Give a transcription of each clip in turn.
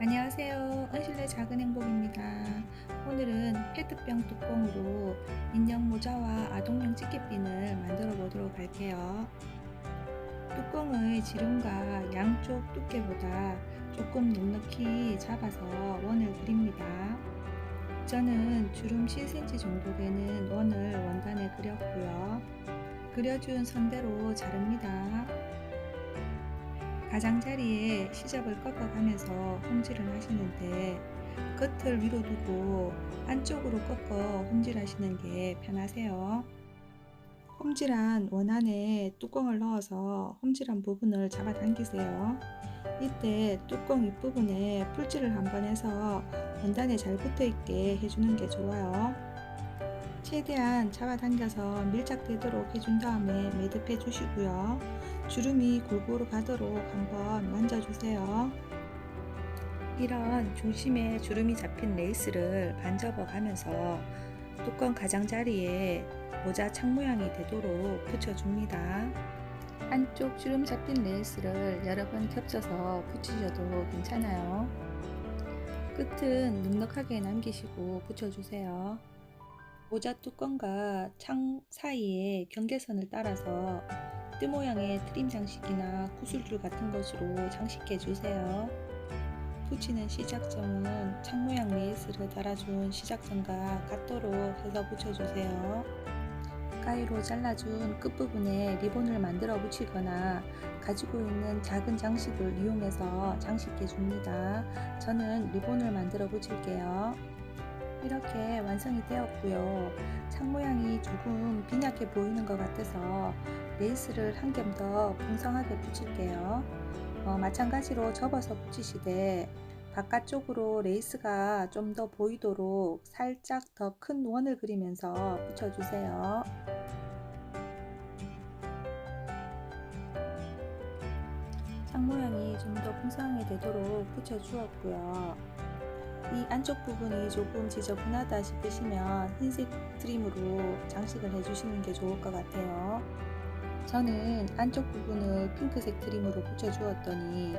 안녕하세요. 은실내 작은 행복입니다. 오늘은 페트병 뚜껑으로 인형 모자와 아동용 집게핀을 만들어 보도록 할게요. 뚜껑의 지름과 양쪽 두께보다 조금 넉넉히 잡아서 원을 그립니다. 저는 주름 7cm 정도 되는 원을 원단에 그렸고요. 그려준 선대로 자릅니다. 가장자리에 시접을 꺾어가면서 홈질을 하시는데 겉을 위로 두고 안쪽으로 꺾어 홈질하시는 게 편하세요. 홈질한 원안에 뚜껑을 넣어서 홈질한 부분을 잡아당기세요. 이때 뚜껑 윗부분에 풀질을 한번 해서 원단에 잘 붙어있게 해주는 게 좋아요. 최대한 잡아당겨서 밀착되도록 해준 다음에 매듭해 주시고요. 주름이 골고루 가도록 한번 만져주세요. 이런 중심에 주름이 잡힌 레이스를 반접어 가면서 뚜껑 가장자리에 모자 창 모양이 되도록 붙여줍니다. 한쪽 주름 잡힌 레이스를 여러 번 겹쳐서 붙이셔도 괜찮아요. 끝은 넉넉하게 남기시고 붙여주세요. 모자 뚜껑과 창 사이에 경계선을 따라서 띠 모양의 트림 장식이나 구슬줄 같은 것으로 장식해 주세요. 붙이는 시작점은 창 모양 레이스를 달아준 시작점과 같도록 해서 붙여주세요. 가위로 잘라준 끝부분에 리본을 만들어 붙이거나 가지고 있는 작은 장식을 이용해서 장식해 줍니다. 저는 리본을 만들어 붙일게요. 이렇게 완성이 되었고요. 창 모양이 조금 빈약해 보이는 것 같아서 레이스를 한 겹 더 풍성하게 붙일게요. 어, 마찬가지로 접어서 붙이시되 바깥쪽으로 레이스가 좀 더 보이도록 살짝 더 큰 원을 그리면서 붙여주세요. 창 모양이 좀 더 풍성하게 되도록 붙여주었고요. 이 안쪽 부분이 조금 지저분하다 싶으시면 흰색 트림으로 장식을 해주시는 게 좋을 것 같아요. 저는 안쪽 부분을 핑크색 트림으로 붙여주었더니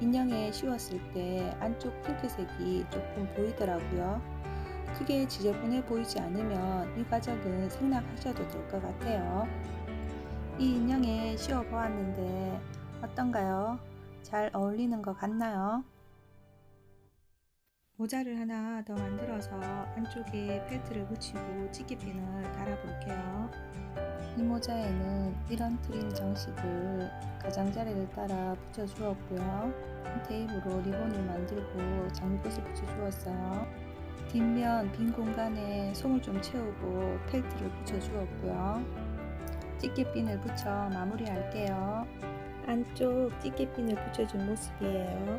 인형에 씌웠을 때 안쪽 핑크색이 조금 보이더라고요. 크게 지저분해 보이지 않으면 이 과정은 생략하셔도 될 것 같아요. 이 인형에 씌워 보았는데 어떤가요? 잘 어울리는 것 같나요? 모자를 하나 더 만들어서 안쪽에 펠트를 붙이고 찌개핀을 달아볼게요. 이 모자에는 이런 트림 장식을 가장자리를 따라 붙여주었고요. 테이프로 리본을 만들고 장미꽃을 붙여주었어요. 뒷면 빈 공간에 솜을 좀 채우고 펠트를 붙여주었고요. 찌개핀을 붙여 마무리할게요. 안쪽 찌개핀을 붙여준 모습이에요.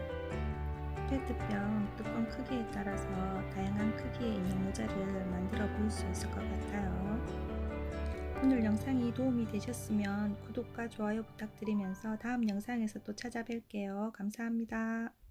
페트병 뚜껑 크기에 따라서 다양한 크기의 인형 모자를 만들어 볼 수 있을 것 같아요. 오늘 영상이 도움이 되셨으면 구독과 좋아요 부탁드리면서 다음 영상에서 또 찾아뵐게요. 감사합니다.